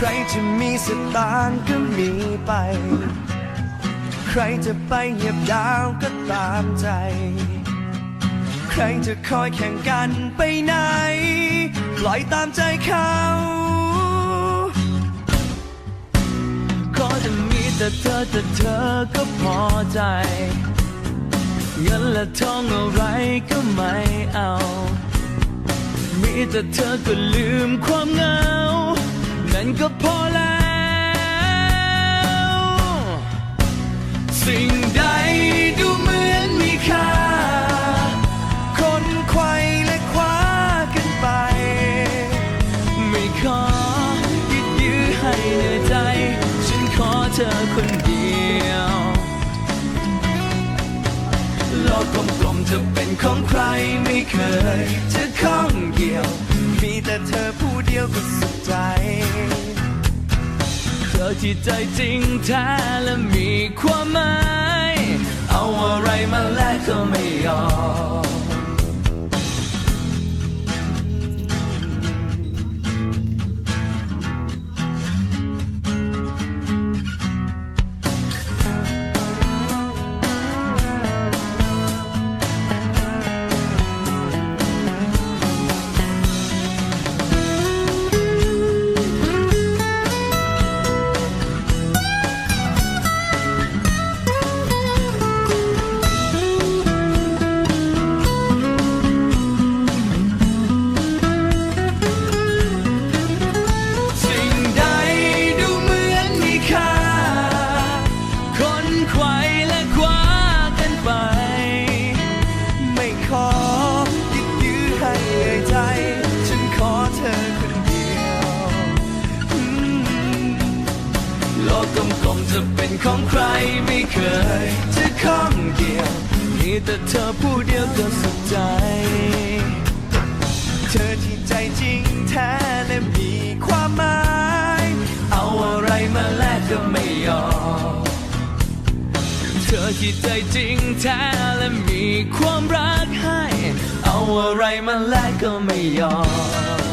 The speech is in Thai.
ใครจะมีสตางค์ก็มีไป ใครจะไปเหยียบดาวก็ตามใจ ใครจะคอยแข่งกันไปไหน ปล่อยตามใจเขาขอจะมีแต่เธอแต่เธอก็พอใจ เงินและทองอะไรก็ไม่เอา มีแต่เธอก็ลืมความเหงา นั่นก็พอแล้ว สิ่งใดดูเหมือนมีค่า คนไขว้และคว้ากันไป ไม่ขอยึดยื้อให้เหนื่อยใจ ฉันขอเธอคนเดียวโลกกลมๆจะเป็นของใครไม่เคยจะข้องเกี่ยว มีแต่เธอผู้ เดียวก็สุขใจ เธอที่ใจจริงแท้และมีความหมาย กลมๆจะเป็นของใครไม่เคยจะข้องเกี่ยว มีแต่เธอผู้เดียวก็สุขใจ เธอที่ใจจริงแท้และมีความหมาย เอาอะไรมาแลกก็ไม่ยอม เธอที่ใจจริงแท้และมีความรักให้ เอาอะไรมาแลกก็ไม่ยอม